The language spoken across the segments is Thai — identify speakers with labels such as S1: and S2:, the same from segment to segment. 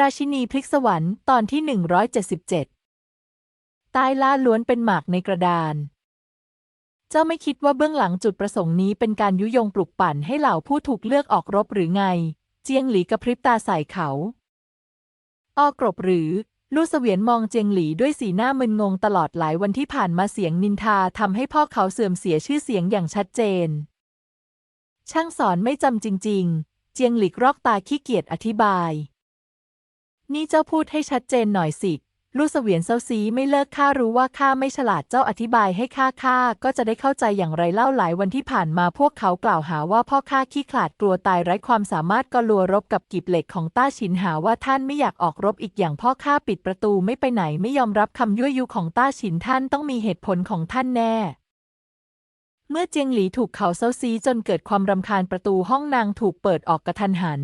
S1: ราชินีพลิกสวรรค์ตอนที่ 177 ตายล่าล้วนเป็นหมากในกระดาน เจ้าไม่คิดว่าเบื้องหลังจุดประสงค์นี้เป็นการยุยงปลุกปั่นให้เหล่าผู้ถูกเลือกออกรบหรือไง เจียงหลีกระพริบตาใส่เขาอ้อกรบหรือ ลู่เสวียนมองเจียงหลีด้วยสีหน้ามึนงงตลอดหลายวันที่ผ่านมาเสียงนินทาทำให้พ่อเขาเสื่อมเสียชื่อเสียงอย่างชัดเจน ช่างสอนไม่จำจริง ๆ เจียงหลีกรอกตาขี้เกียจอธิบาย นี่เจ้าพูดให้ชัดเจนหน่อยสิ ลูกเสวียนเซาซีไม่เลิกข้ารู้ว่าข้าไม่ฉลาดเจ้าอธิบายให้ข้าข้าก็จะได้เข้าใจอย่างไรเล่าหลายวันที่ผ่านมาพวกเขากล่าวหาว่าพ่อข้าขี้ขลาดกลัวตายไร้ความสามารถก็ลัวรบกับกีบเหล็กของต้าฉินหาว่าท่านไม่อยากออกรบอีกอย่างพ่อข้าปิดประตูไม่ไปไหนไม่ยอมรับคำยั่วยุของต้าฉินท่านต้องมีเหตุผลของท่านแน่เมื่อเจียงหลีถูกเขาเซาซีจนเกิดความรำคาญประตูห้องนางถูกเปิดออกกระทันหัน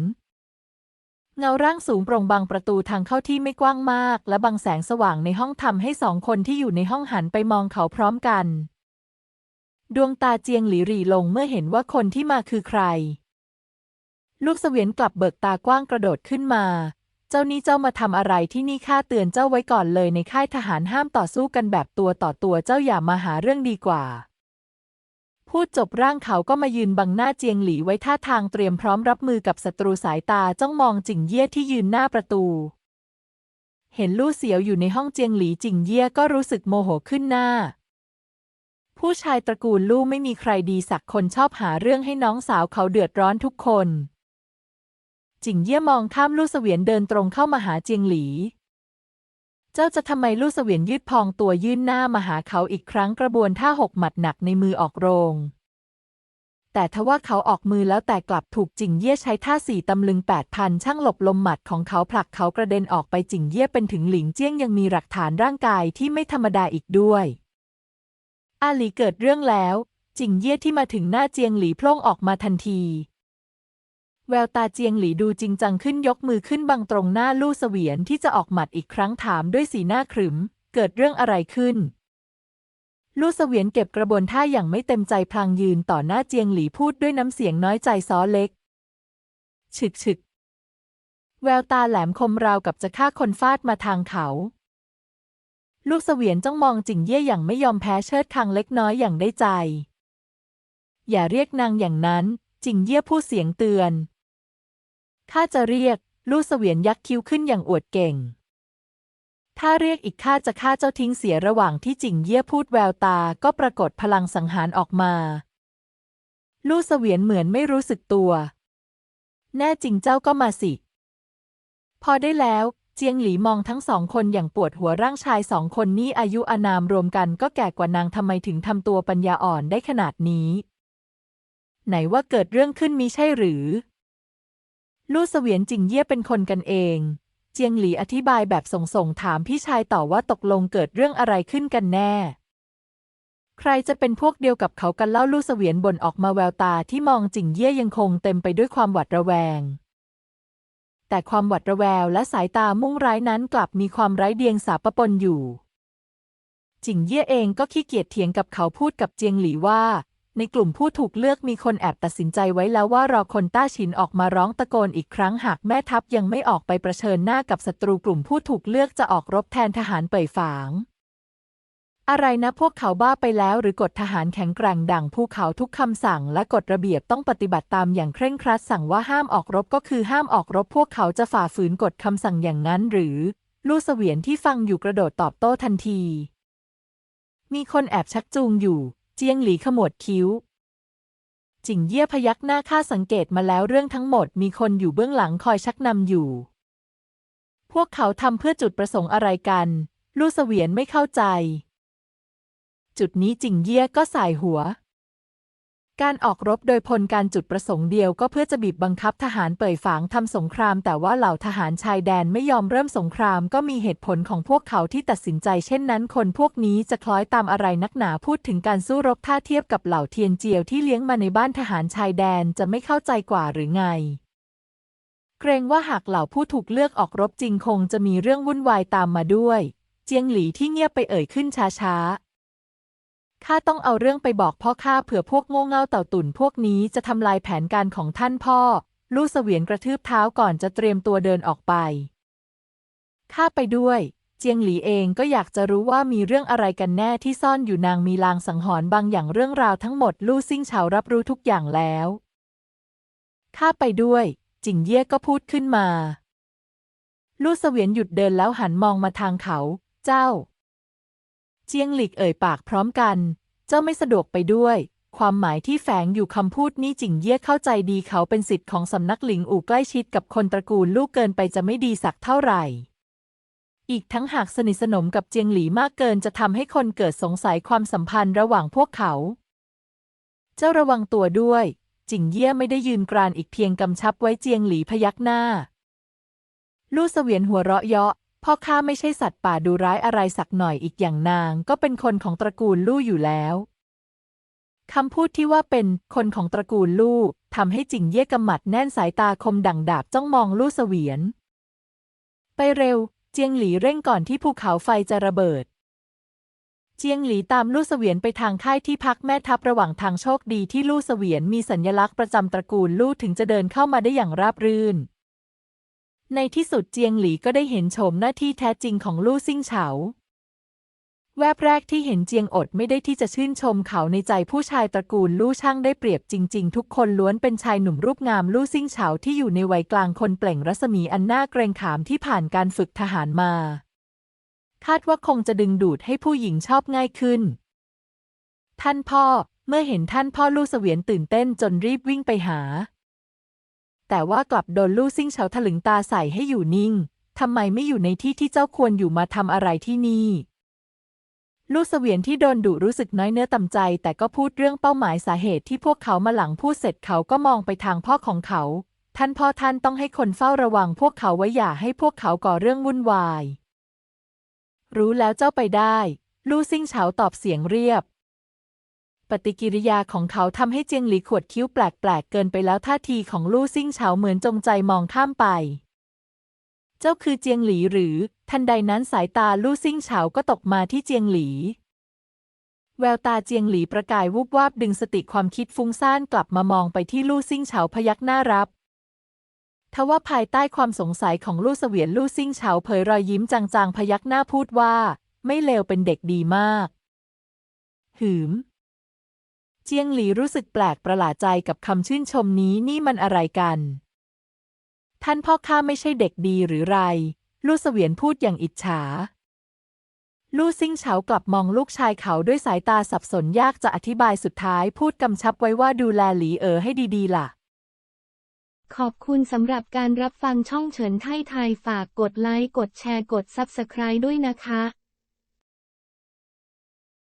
S1: เงาร่างสูงโปร่งบังประตูทางเข้าที่ไม่กว้างมาก และบังแสงสว่างในห้องทำให้สองคนที่อยู่ในห้องหันไปมองเขาพร้อมกัน ดวงตาเจียงหลีหรี่ลงเมื่อเห็นว่าคนที่มาคือใคร ลูกเสวียนกลับเบิกตากว้างกระโดดขึ้นมา เจ้านี่เจ้ามาทำอะไรที่นี่ข้าเตือนเจ้าไว้ก่อนเลยในค่ายทหารห้ามต่อสู้กันแบบตัวต่อตัวเจ้าอย่ามาหาเรื่องดีกว่า พูดจบร่างเขาก็มายืนบังหน้าเจียงหลีไว้ท่าทางเตรียมพร้อมรับมือกับศัตรูสายตาจ้องมองจิงเย่ที่ยืนหน้าประตู เห็นลู่เสียวอยู่ในห้องเจียงหลีจิงเย่ก็รู้สึกโมโหขึ้นหน้า ผู้ชายตระกูลลู่ไม่มีใครดีสักคนชอบหาเรื่องให้น้องสาวเขาเดือดร้อนทุกคน จิงเย่มองข้ามลู่เสวียนเดินตรงเข้ามาหาเจียงหลี จ้าจะทำไมลู่เสวียนยืดพองตัวยื่นหน้ามาหาเขาอีกครั้งกระบวนท่าหกหมัดหนักในมือออกโรง แต่ทว่าเขาออกมือแล้วแต่กลับถูกจิงเย่ใช้ท่าสี่ตำลึงแปดพันช่างหลบลมหมัดของเขาผลักเขากระเด็นออกไปจิงเย่เป็นถึงหลิงเจี้ยงยังมีหลักฐานร่างกายที่ไม่ธรรมดาอีกด้วย อาหลีเกิดเรื่องแล้ว จิงเย่ที่มาถึงหน้าเจียงหลีพล่งออกมาทันที แววตาเจียงหลีดูจริงจังขึ้นยกมือขึ้นบังตรงหน้าลู่เสวียนที่จะออกหมัดอีกครั้งถามด้วยสีหน้าขรึม เกิดเรื่องอะไรขึ้น ลู่เสวียนเก็บกระบวนท่าอย่างไม่เต็มใจพลางยืนต่อหน้าเจียงหลีพูดด้วยน้ำเสียงน้อยใจซ้อเล็กฉึกฉึกแววตาแหลมคมราวกับจะฆ่าคนฟาดมาทางเขา ลูกเสวียนจ้องมองจิงเย่อย่างไม่ยอมแพ้เชิดคางเล็กน้อยอย่างได้ใจ อย่าเรียกนางอย่างนั้น จิงเย่พูดเสียงเตือน ข้าจะเรียก ลูกเสวียนยักคิ้วขึ้นอย่างอวดเก่ง ถ้าเรียกอีกข้าจะฆ่าเจ้าทิ้งเสียระหว่างที่จิงเย่พูดแววตาก็ปรากฏพลังสังหารออกมา ลูกเสวียนเหมือนไม่รู้สึกตัว แน่จริงเจ้าก็มาสิ พอได้แล้วเจียงหลีมองทั้งสองคนอย่างปวดหัวร่างชายสองคนนี้อายุอานามรวมกันก็แก่กว่านางทำไมถึงทำตัวปัญญาอ่อนได้ขนาดนี้ ไหนว่าเกิดเรื่องขึ้นมิใช่หรือ ลู่เสวียนจิงเย่เป็นคนกันเอง เจียงหลีอธิบายแบบส่งๆถามพี่ชายต่อว่าตกลงเกิดเรื่องอะไรขึ้นกันแน่ ใครจะเป็นพวกเดียวกับเขากันเล่าลู่เสวียนบ่นออกมาแววตาที่มองจิงเย่ยังคงเต็มไปด้วยความหวาดระแวง แต่ความหวาดระแววและสายตามุ่งร้ายนั้นกลับมีความไร้เดียงสาปะปนอยู่จิงเย่เองก็ขี้เกียจเถียงกับเขาพูดกับเจียงหลีว่า ในกลุ่มผู้ถูกเลือกมีคนแอบตัดสินใจไว้แล้วว่ารอคนต้าฉินออกมาร้องตะโกนอีกครั้งหากแม่ทัพยังไม่ออกไปประเชิญหน้ากับศัตรูกลุ่มผู้ถูกเลือกจะออกรบแทนทหารเป่ยฝาง อะไรนะพวกเขาบ้าไปแล้วหรือกฎทหารแข็งแกร่งดังภูเขาทุกคำสั่งและกฎระเบียบต้องปฏิบัติตามอย่างเคร่งครัดสั่งว่าห้ามออกรบก็คือห้ามออกรบพวกเขาจะฝ่าฝืนกฎคำสั่งอย่างนั้นหรือ ลู่เสวียนที่ฟังอยู่กระโดดตอบโต้ทันที มีคนแอบชักจูงอยู่ เจียงหลีขมวดคิ้ว จิงเย่พยักหน้าข้าสังเกตมาแล้วเรื่องทั้งหมดมีคนอยู่เบื้องหลังคอยชักนำอยู่ พวกเขาทำเพื่อจุดประสงค์อะไรกัน ลู่เสวียนไม่เข้าใจ จุดนี้จิงเย่ก็สายหัว การออกรบโดยพลการจุดประสงค์เดียวก็เพื่อจะบีบบังคับทหารเป่ยฝางทำสงคราม แต่ว่าเหล่าทหารชายแดนไม่ยอมเริ่มสงคราม ก็มีเหตุผลของพวกเขาที่ตัดสินใจเช่นนั้น คนพวกนี้จะคล้อยตามอะไรนักหนาพูดถึงการสู้รบท่าเทียบกับเหล่าเทียนเจียวที่เลี้ยงมาในบ้านทหารชายแดนจะไม่เข้าใจกว่าหรือไงเกรงว่าหากเหล่าผู้ถูกเลือกออกรบจริงคงจะมีเรื่องวุ่นวายตามมาด้วย เจียงหลีที่เงียบไปเอ่ยขึ้นช้าๆ ข้าต้องเอาเรื่องไปบอกพ่อข้าเผื่อพวกโง่เง่าเต่าตุ่นพวกนี้จะทำลายแผนการของท่านพ่อ ลู่เสวียนกระทืบเท้าก่อนจะเตรียมตัวเดินออกไป ข้าไปด้วย เจียงหลีเองก็อยากจะรู้ว่ามีเรื่องอะไรกันแน่ที่ซ่อนอยู่นางมีลางสังหรณ์บางอย่างเรื่องราวทั้งหมดลู่ซิ่งเฉารับรู้ทุกอย่างแล้ว ข้าไปด้วย จิงเย่ก็พูดขึ้นมา ลู่เสวียนหยุดเดินแล้วหันมองมาทางเขา เจ้า เจียงหลีกเอ่ยปากพร้อมกัน เจ้าไม่สะดวกไปด้วย ความหมายที่แฝงอยู่คำพูดนี้จิงเย่เข้าใจดีเขาเป็นสิทธิ์ของสำนักหลิงอู่ใกล้ชิดกับคนตระกูลลูกเกินไปจะไม่ดีสักเท่าไหร่ อีกทั้งหากสนิทสนมกับเจียงหลีมากเกินจะทำให้คนเกิดสงสัยความสัมพันธ์ระหว่างพวกเขา เจ้าระวังตัวด้วยจิงเย่ไม่ได้ยืนกรานอีกเพียงกำชับไว้เจียงหลีพยักหน้า ลู่เสวียนหัวเราะเยาะ พ่อข้าไม่ใช่สัตว์ป่าดูร้ายอะไรสักหน่อยอีกอย่างนาง ก็เป็นคนของตระกูลลู่อยู่แล้วคำพูดที่ว่าเป็นคนของตระกูลลู่ทำให้จิงเย่กำหมัดแน่นสายตาคมดั่งดาบจ้องมองลู่เสวียน ไปเร็ว เจียงหลีเร่งก่อนที่ภูเขาไฟจะระเบิด เจียงหลีตามลู่เสวียนไปทางค่ายที่พักแม่ทัพระหว่างทางโชคดีที่ลู่เสวียนมีสัญลักษณ์ประจำตระกูลลู่ถึงจะเดินเข้ามาได้อย่างราบรื่น ในที่สุดเจียงหลีก็ได้เห็นโฉมหน้าที่แท้จริงของลู่ซิ่งเฉา แวบแรกที่เห็นเจียงอดไม่ได้ที่จะชื่นชมเขาในใจผู้ชายตระกูลลู่ช่างได้เปรียบจริง ๆ ทุกคนล้วนเป็นชายหนุ่มรูปงามลู่ซิ่งเฉาที่อยู่ในวัยกลางคนเปล่งรัศมีอันน่าเกรงขามที่ผ่านการฝึกทหารมา คาดว่าคงจะดึงดูดให้ผู้หญิงชอบง่ายขึ้น ท่านพ่อเมื่อเห็นท่านพ่อลู่เสวียนตื่นเต้นจนรีบวิ่งไปหา แต่ว่ากลับโดนลู่ซิ่งเฉาถลึงตาใส่ให้อยู่นิ่ง ทำไมไม่อยู่ในที่ที่เจ้าควรอยู่มาทำอะไรที่นี่ ลู่เสวียนที่โดนดุรู้สึกน้อยเนื้อต่ำใจ แต่ก็พูดเรื่องเป้าหมายสาเหตุที่พวกเขามาหลังพูดเสร็จเขาก็มองไปทางพ่อของเขา ท่านพ่อท่านต้องให้คนเฝ้าระวังพวกเขาไว้อย่าให้พวกเขาก่อเรื่องวุ่นวาย รู้แล้วเจ้าไปได้ ลู่ซิ่งเฉาตอบเสียงเรียบ ปฏิกิริยาของเขาทำให้เจียงหลีขวดคิ้วแปลกๆเกินไปแล้วท่าทีของลู่ซิ่งเฉาเหมือนจงใจมองข้ามไป เจ้าคือเจียงหลีหรือ ทันใดนั้นสายตาลู่ซิ่งเฉาก็ตกมาที่เจียงหลี แววตาเจียงหลีประกายวูบวาบดึงสติความคิดฟุ้งซ่านกลับมามองไปที่ลู่ซิ่งเฉาพยักหน้ารับทว่าภายใต้ความสงสัยของลู่เสวียนลู่ซิ่งเฉาเผยรอยยิ้มจางๆพยักหน้าพูดว่า ไม่เลวเป็นเด็กดีมาก หืม เจียงหลีรู้สึกแปลกประหลาดใจกับคำชื่นชมนี้นี่มันอะไรกัน ท่านพ่อข้าไม่ใช่เด็กดีหรือไร ลู่เสวียนพูดอย่างอิจฉา ลู่ซิ่งเฉากลับมองลูกชายเขาด้วยสายตาสับสนยากจะอธิบายสุดท้ายพูดกำชับไว้ว่าดูแลหลีเอ๋อให้ดีๆล่ะ
S2: ขอบคุณสำหรับการรับฟังช่องเฉินไทยไทยฝากกดไลค์กดแชร์กด Subscribe ด้วยนะคะ